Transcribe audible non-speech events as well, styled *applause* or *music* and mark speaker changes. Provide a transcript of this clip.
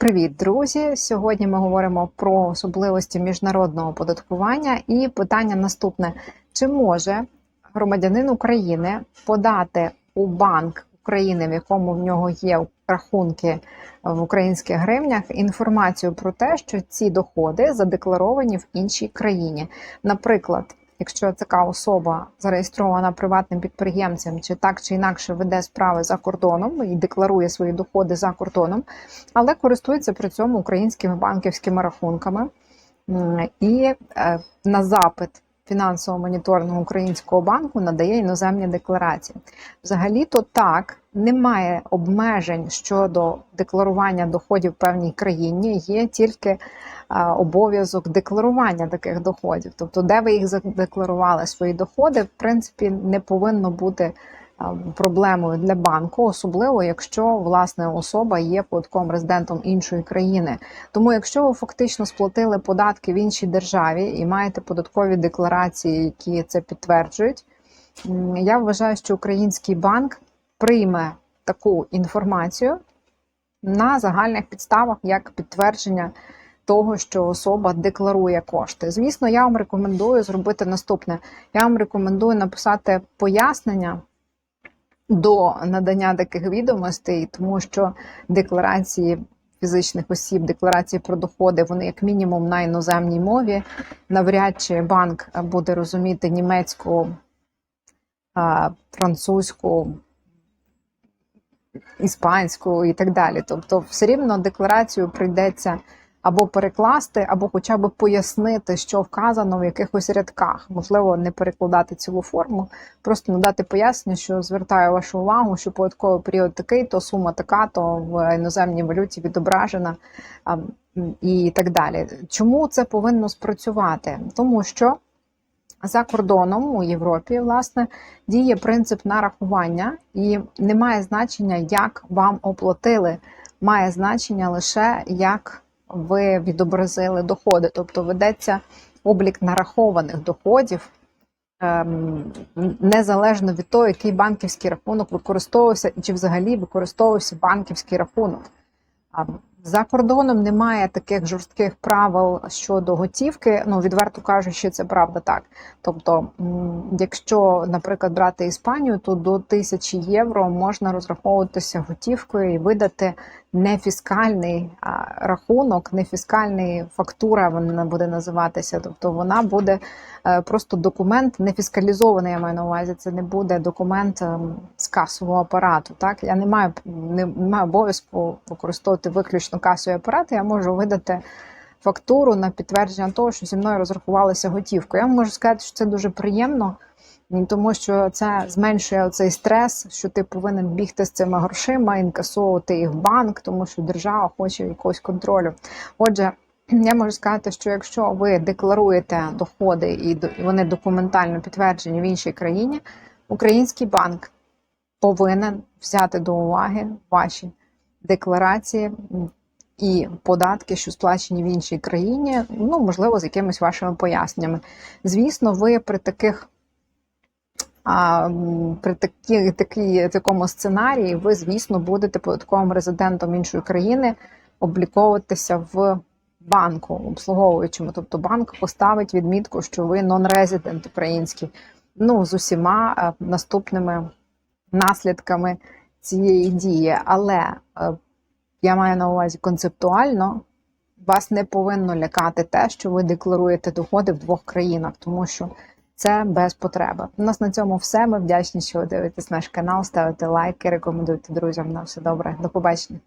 Speaker 1: Привіт, друзі! Сьогодні ми говоримо про особливості міжнародного оподаткування і питання наступне: чи може громадянин України подати у банк України, в якому в нього є рахунки в українських гривнях, інформацію про те, що ці доходи задекларовані в іншій країні? Наприклад, якщо така особа зареєстрована приватним підприємцем, чи так чи інакше веде справи за кордоном і декларує свої доходи за кордоном, але користується при цьому українськими банківськими рахунками. І е, на запит фінансового моніторингу українського банку надає іноземні декларації. Взагалі-то так, немає обмежень щодо декларування доходів в певній країні, є тільки обов'язок декларування таких доходів. Тобто, де ви їх задекларували свої доходи, в принципі, не повинно бути проблемою для банку, особливо якщо власне особа є податковим резидентом іншої країни. Тому, якщо ви фактично сплатили податки в іншій державі і маєте податкові декларації, які це підтверджують, я вважаю, що український банк прийме таку інформацію на загальних підставах як підтвердження того, що особа декларує кошти. Звісно, я вам рекомендую зробити наступне: я вам рекомендую написати пояснення до надання таких відомостей, тому що декларації фізичних осіб, декларації про доходи, вони як мінімум на іноземній мові. Навряд чи банк буде розуміти німецьку, французьку, іспанську і так далі. Тобто, все рівно декларацію прийдеться або перекласти, або хоча б пояснити, що вказано в якихось рядках. Можливо, не перекладати цілу форму, просто надати пояснення, що звертаю вашу увагу, що податковий період такий, то сума така, то в іноземній валюті відображена і так далі. Чому це повинно спрацювати? Тому що. За кордоном у Європі власне діє принцип нарахування, і не має значення, як вам оплатили. Має значення лише як ви відобразили доходи, тобто ведеться облік нарахованих доходів. ем, Незалежно від того, який банківський рахунок використовувався, і чи взагалі використовувався банківський рахунок. За кордоном немає таких жорстких правил щодо готівки. Ну, відверто кажучи, це правда так. Тобто, якщо, наприклад, брати Іспанію, то до 1000 євро можна розраховуватися готівкою і видати не фіскальний рахунок, не фіскальний фактура, вона буде називатися. Тобто вона буде е, просто документ не фіскалізований, я маю на увазі. Це не буде документ ем, з касового апарату. Так я не маю не, маю обов'язку використовувати виключно касові апарати. Я можу видати фактуру на підтвердження того, що зі мною розрахувалися готівкою. Я можу сказати, що це дуже приємно. Тому що це зменшує цей стрес, що ти повинен бігти з цими грошима, інкасовувати їх в банк, тому що держава хоче якогось контролю. Отже, *clears throat* я можу сказати, що якщо ви декларуєте доходи і вони документально підтверджені в іншій країні, український банк повинен взяти до уваги ваші декларації і податки, що сплачені в іншій країні, ну можливо, з якимись вашими поясненнями. Звісно, ви при таких а при такі, такі, такому сценарії ви, звісно, будете податковим резидентом іншої країни обліковуватися в банку обслуговуючому. Тобто банк поставить відмітку, що ви нон-резидент український. Ну, з усіма е, наступними наслідками цієї дії. Але е, я маю на увазі концептуально. Вас не повинно лякати те, що ви декларуєте доходи в двох країнах, тому що це без потреби. У нас на цьому все. Ми вдячні, що ви дивитесь наш канал, ставите лайки, рекомендуйте друзям. На все добре. До побачення.